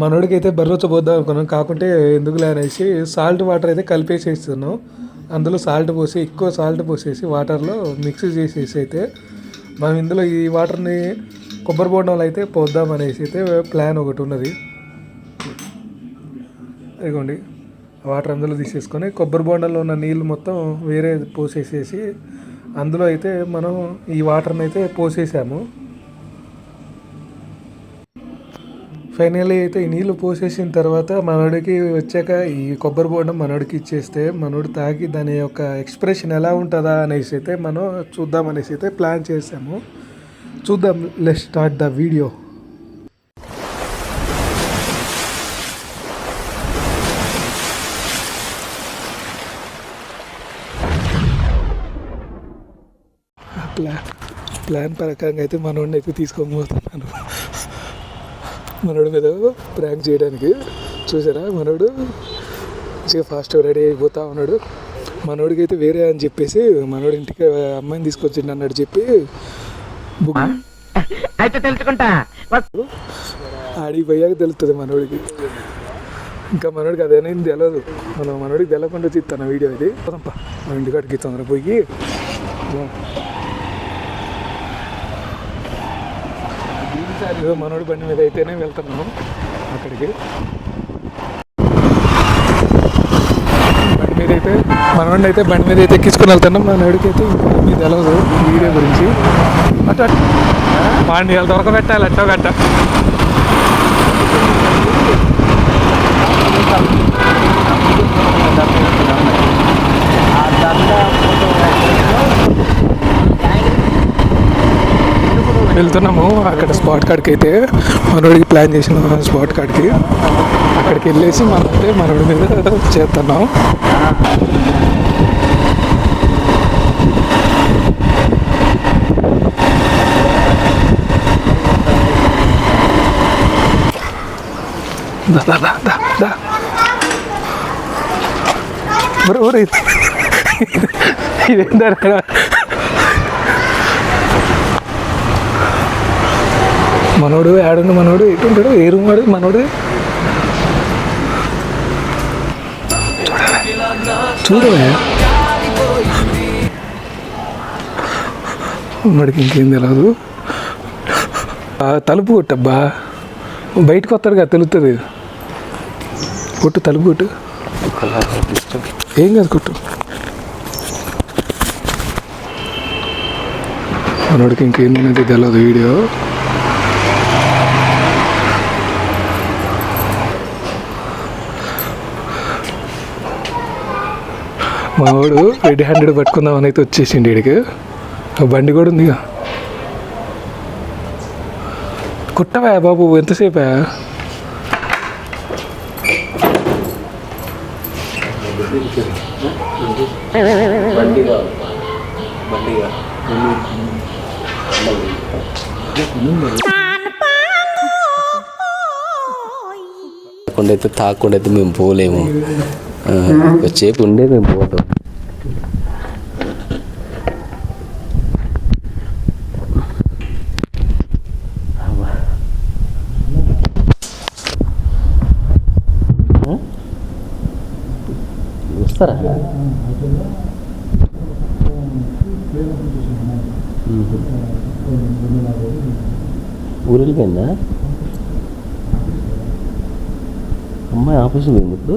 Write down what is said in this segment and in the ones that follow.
మనోడికి అయితే బర్రొచ్చబోద్దాం అనుకున్నాం. కాకుంటే ఎందుకులే అనేసి సాల్ట్ వాటర్ అయితే కలిపేసేస్తున్నాం అందులో సాల్ట్ పోసి ఎక్కువ సాల్ట్ పోసేసి వాటర్లో మిక్స్ చేసేసి అయితే మనం ఇందులో ఈ వాటర్ని కొబ్బరి బోండంలో అయితే పోద్దాం అనేసి అయితే ప్లాన్ ఒకటి ఉన్నది. ఇదిగోండి. వాటర్ అందులో తీసేసుకొని కొబ్బరి బోండంలో ఉన్న నీళ్ళు మొత్తం వేరే పోసేసేసి అందులో అయితే మనం ఈ వాటర్ని అయితే పోసేసాము. ఫైనల్లీ అయితే ఈ నీళ్ళు పోసేసిన తర్వాత మనోడికి వచ్చాక ఈ కొబ్బరి బోండం మనోడికి ఇచ్చేస్తే మనోడు తాగి దాని యొక్క ఎక్స్ప్రెషన్ ఎలా ఉంటుందా అనేసి అయితే మనం చూద్దాం అనేసి అయితే ప్లాన్ చేసాము. చూద్దాం let start the video plan plan ప్రకారంగా అయితే మనోడిని అయితే తీసుకొని మనోడి మీద ప్రాంక్ చేయడానికి చూసారా? మనోడు మంచిగా ఫాస్ట్ రెడీ అయిపోతా ఉన్నాడు. మనోడికి అయితే వేరే అని చెప్పేసి మనోడి ఇంటికి అమ్మాయిని తీసుకొచ్చిండు అన్నాడు చెప్పి బుక్ అయితే తెలుసుకుంటా. ఆడికి పోయాక తెలుస్తుంది మనోడికి. ఇంకా మనోడికి అదేనేది తెలియదు మనం మనోడికి తెలకుండా తీస్తాను వీడియో ఇది. ఇంటికాడికి తొందర పోయి ఏదో మనోడి బండి మీద అయితేనే వెళ్తున్నాం అక్కడికి. బండి మీద అయితే మనోడిని అయితే బండి మీద అయితే ఎక్కించుకుని వెళ్తున్నాం. మనోడికి అయితే ఇంకా మీద తెలియదు వీడియో గురించి. అటు వాడిని వెళ్తా వరకు అట్టో గట్ట. వెళ్తున్నాము. అక్కడ స్పాట్ కాడికి అయితే మనోడికి ప్లాన్ చేసిన స్పాట్ కాడికి. అక్కడికి వెళ్ళేసి మనం అయితే మనోడి మీద చేస్తున్నాం. దా దా దా దా దా. ఒరే ఒరే ఇదేందా మనోడు ఆడుండు మనోడు ఎటు ఉంటాడు ఏ రూమ్ వాడు మనోడు. చూడవే. మనకి ఇంకేం తెలియదు తలుపు కొట్టబ్బా. బయటకు వస్తాడుగా తెలుస్తుంది కొట్టు తలుపు కొట్టు. ఏం కాదు కొట్టు. మనోడికి ఇంకేందనేది తెలియదు వీడియో. మా వాడు రెడ్ హ్యాండెడ్ పట్టుకుందామని అయితే వచ్చేసిండి ఇడికి బండి కూడా ఉందిగా. కుట్టవా బాబు? ఎంతసేపా? తాకుండా అయితే తాకుండా అయితే మేము పోలేము. వచ్చేపు ఉండే మేము పోతాం. వస్తారా? ఊరు అమ్మాయి ఆఫీస్ పోయింది ఇప్పుడు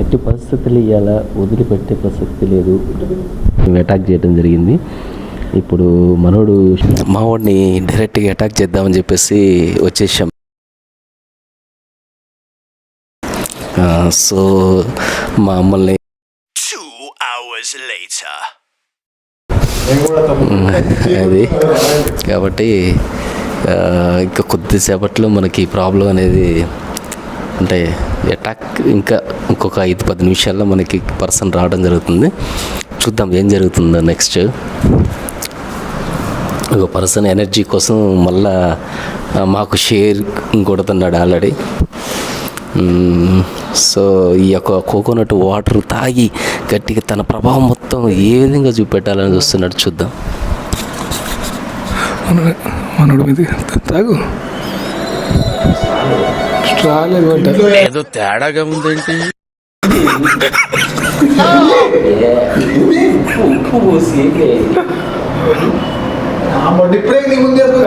ఎట్టి పరిస్థితులు ఇవాళ వదిలిపెట్టే ప్రసక్తి లేదు. మేము అటాక్ చేయడం జరిగింది. ఇప్పుడు మనోడు మావాడిని డైరెక్ట్గా అటాక్ చేద్దామని చెప్పేసి వచ్చేసాం. ఆ, సో మా అమ్మల్ని Two hours later. అది. కాబట్టి ఇంకా కొద్దిసేపట్లో మనకి ప్రాబ్లం అనేది అంటే అటాక్ ఇంకా ఇంకొక ఐదు పది నిమిషాల్లో మనకి పర్సన్ రావడం జరుగుతుంది. చూద్దాం ఏం జరుగుతుందో నెక్స్ట్ ఒక పర్సన్ ఎనర్జీ కోసం మళ్ళా మాకు షేర్ కొడుతున్నాడు ఆల్రెడీ సో ఈ యొక్క కోకోనట్ వాటర్ తాగి గట్టిగా తన ప్రభావం మొత్తం ఏ విధంగా చూపెట్టాలని చూస్తున్నాడు చూద్దాం. మనోడు మీద తాగు. స్ట్రాలు ఇవ్వంట ఏదో తేడాగా ఉందేంటి.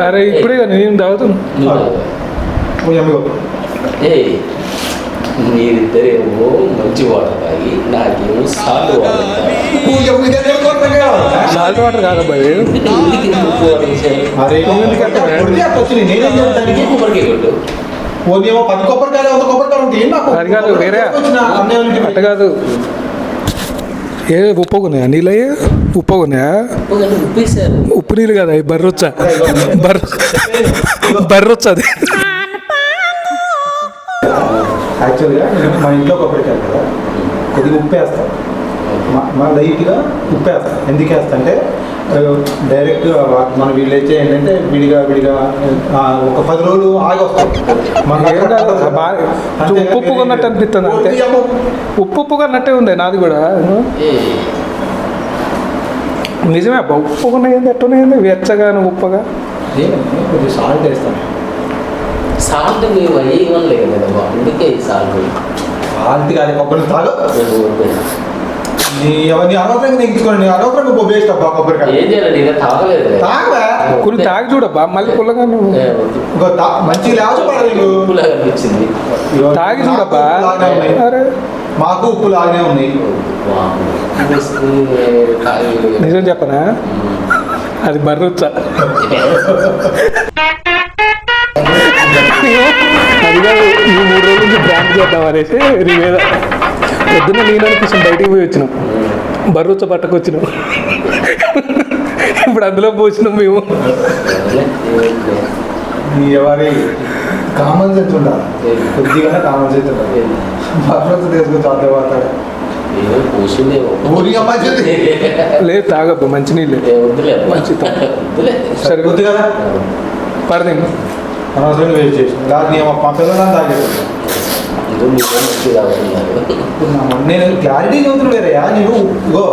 అరే ఇప్పుడే కదా నేను తాగుతాను. మీరిద్దరేమో మంచి వాటర్ తాగి నాకేమో సాల్ట్ వాటర్. సాల్ట్ వాటర్ కాదబ్బాయి కొబ్బరికాయ కొట్టు పది కొబ్బరికాయలు వంద కొబ్బరికాయలు ఉంటే ఏం నాకు అది కాదు వేరే అట్ట కాదు ఏ ఉప్పు కొన్నాయా నీళ్ళయ్య ఉప్పు కొన్నాయా ఉప్పు నీళ్ళు కదా బర్రొచ్చా బర్ర బర్రొచ్చా అది యాక్చువల్గా మా ఇంట్లో కొబ్బరికాయలు కదా. కొద్దిగా ఉప్పు వేస్తాను మా- లైట్గా ఉప్పు వేస్తాను ఎందుకు వేస్తా అంటే డైరెక్ట్ మన వీళ్ళైతే ఏంటంటే విడిగా విడిగా ఒక పది రోజులు ఆగి వస్తాం. మన ఏం కాదు, బాగా ఉప్పు కొన్నట్టు అనిపిస్తుంది అంతే. ఉప్పు ఉప్పు కొన్నట్టే ఉంది నాది కూడా. నిజమే అబ్బా ఉప్పు కొన్నాయింది ఎట్టున్నాయింది వెచ్చగాను ఉప్పగా. కొద్దిగా సాల్ట్ వేస్తాను. సాల్ట్ మేము వేయమనలేదు కదా అందుకే ఈ సాల్ట్. సాల్ట్ కానీ కొబ్బరి తాగు. నీ అవన్నీ అనవసరంగా నేను తీసుకోండి అనవసరంగా పో వేస్ట్ అబ్బా కొబ్బరికాయ. ఏం చేయాలి ఇంకా తాగలేదు తాగవా కొన్ని తాగి చూడబ్బా మళ్ళీ పుల్లగా. ఇంకో తా- లేవచ్చు అనిపించింది. తాగి చూడబ్బా. మాకు ఉప్పు లాగానే తాగి- నిజం చెప్పనా? అది బర్రొచ్చా చేద్దాం అనేసి రివేద పొద్దున్న నేను అనిపిస్తుంది బయటికి పోయి వచ్చినాం. బర్రొచ్చ పట్టకొచ్చినాం ఇప్పుడు అందులో పోసినాం మేము. ఎవరి కామన్ సెన్స్ ఉండాలి కామన్ సెన్స్ ఉండాలి తీసుకుని. లేదు తాగబ్బా మంచి నీళ్ళే. ఏ, వద్దులే అబ్బా. మంచి వద్దులే. సరే. కొద్ది కదా? అనవసరంగా వేస్ట్ చేసి. దాన్ని తాగేది ఇదో మీతో మంచిది అవుతున్నారు నేను క్లారిటీ చదువుతున్నా వేరయ్యా నేను ఇగో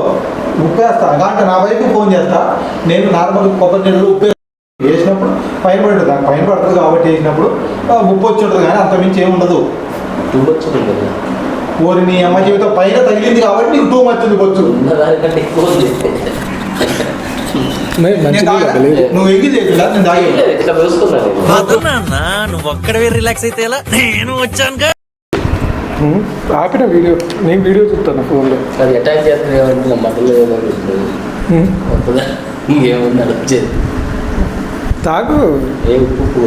ఉప్పు వేస్తా అంటే నా వైపు ఫోన్ చేస్తా నేను నార్మల్ కొబ్బరి నీళ్ళు ఉప్పు వేసినప్పుడు పైన పడుతుంది నాకు పైన పడుతుంది కాబట్టి వేసినప్పుడు ఉప్పు వచ్చి ఉంటుంది కానీ అంత మించి ఏమి ఉండదు టూ కదా ఓరి నీ అమ్మ జీవితం పైన తగిలింది కాబట్టి నీకు టూ మచ్ ఉంది వచ్చు మంచి నువ్వు ఎగ్గి చేసిలా నేను. నాన్న నువ్వు ఒక్కడవే రిలాక్స్ అయితే ఎలా నేను వచ్చాను. ఆపిన వీడియో నేను వీడియో చూస్తాను ఫోన్లో. అది అటాక్ చేస్తే ఏమంటే నా మటన్లో ఏదో ఉంటుంది. ఉం. వస్తుందా? ఇంకేముంది అది వచ్చేది తాగు. ఏ ఉప్పు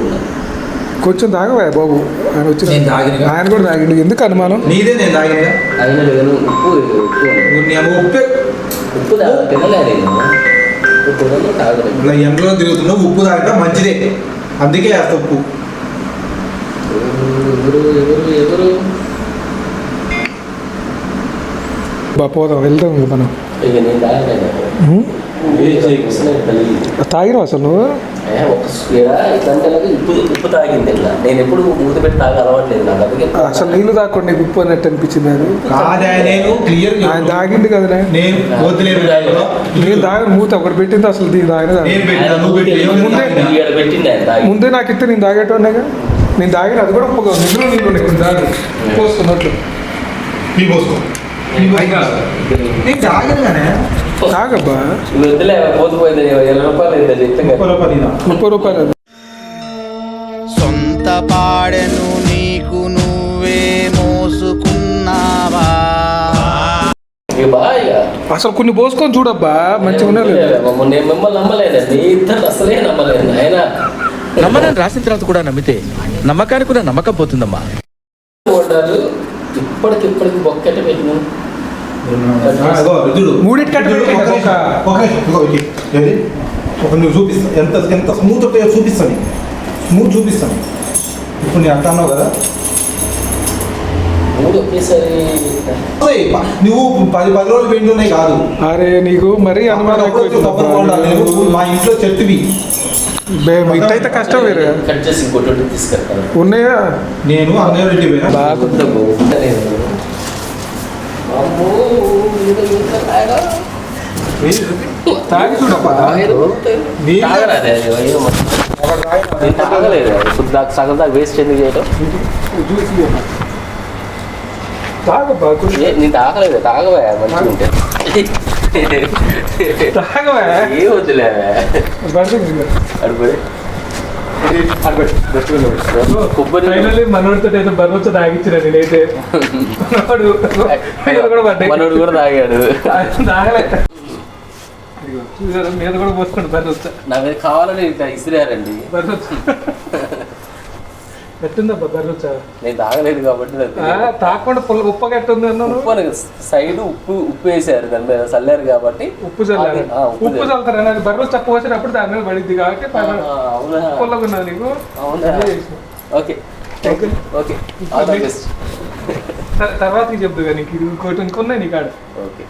కొంచెం తాగవా బాబు? ఆయన వచ్చి. ఆయన కూడా తాగిండు. ఎందుకు అనుమానం? నీదే నేను లేదు. ఉప్పు ఉప్పు ఉప్పే ఇలా ఎండలో తిరుగుతున్నావు ఉప్పు తాగితే మంచిదే. అందుకే వేస్తా ఉప్పు ఎవరు ఎవరు ఎవరు బా పోదాం వెళ్దాం ఇక మనం. తాగినావు అసలు నువ్వు? ఏ, ఒక స్పీడా? ఇదంటే ఉప్పు ఉప్పు తాగింది ఇలా నేను ఎప్పుడు మూత పెట్టి తాగ అలవాట్లేదు నాకు అందుకే. అసలు నీళ్ళు తాగకుండా నీకు ఉప్పు అన్నట్టు అనిపించింది? అది కాదా నేను క్లియర్ ఆయన తాగిండు కదనే నేను తాగిన మూత ఒకటి పెట్టింది అసలు దీని తాగిన ముందే ముందే నాకు ఇస్తే నేను తాగేటోనేగా నేను తాగిన అది కూడా. నిద్ర నీళ్ళు ఉన్నాయి కొంచెం తాగి పోస్తున్నట్లు. నీ పోసుకో. నేను తాగినగానే తాగబ్బా? ఇవి వద్దులే పోతుపోయింది ఇరవై రూపాయలు అయితే చెప్తే ముప్పై రూపాయలు ఇదా. ముప్పై రూపాయలు. అది. సొంత పాడెను నీకు నువ్వే మోసుకున్నావా. అసలు కొన్ని పోసుకొని చూడబ్బా మంచిగా నేను మిమ్మల్ని నమ్మలేదండి ఇద్దరు అసలే నమ్మలేదు ఆయన రాసిన తర్వాత కూడా నమ్మితే నమ్మకానికి కూడా నమ్మకం పోతుందమ్మా. ఇప్పటికిప్పటికి బొక్కట పెట్టిన. ఒక నువ్వు చూపిస్తా. ఎంత ఎంత స్మూత్ చూపిస్తాను స్మూత్ చూపిస్తాను ఇప్పుడు నేను అంటున్నావు కదా. నువ్వు పది పది రోజులు ఉన్నాయి కాదు. అరే నీకు మరీ అనుమానం. మా ఇంట్లో చెట్టువి. ఇట్టయితే కష్టం వేరే. కట్ చేసి ఇంకోటి తీసుకెళ్తాను. ఉన్నాయా? నేను అన్నయ్య రెడ్డి పోయినా? బాగా తాగి. చూడప్పా? తాగలేదు? సగం దాకా వేస్ట్ ఎందుకు చేయటం? తాగబ్బా నేను తాగలేదు తాగవా మంచిగా ఉంటే తాగవా ఏ వద్దులే కొబ్బరి ఫైనల్లీ మనోడితో అయితే బర్రోచ్చు తాగిచ్చిన నేనైతే. మనోడు మీద కూడా పడ్డాయి. మనోడు కూడా తాగాడు. తాగలే. ఇదిగో, చూసారా? మీద కూడా పోసుకోండి బర్రొచ్చా నా మీద కావాలని ఇసిరారండి బర్రొచ్చా ఎట్టుందబ్బా బర్రొచ్చా నేను తాగలేదు కాబట్టి. తాకుండా పుల్ల ఉప్పగా ఎట్టుంది ఉప్పు అనగా సైడ్ ఉప్పు ఉప్పు వేసారు దాని మీద చల్లారు కాబట్టి ఉప్పు చల్లారు. ఉప్పు ఉప్పు చల్లుతారా నాకు బర్రెలు చెప్ప వచ్చినప్పుడు దాని మీద పడిద్ది కాబట్టి ఆ, అవునా? పుల్లగా ఉన్నది నీకు. అవునా. ఓకే. ఓకే. తర్వాత చెప్దు కానీ నీకు. ఇంకోటి ఇంకొన్నాయి నీ కాడ. ఓకే.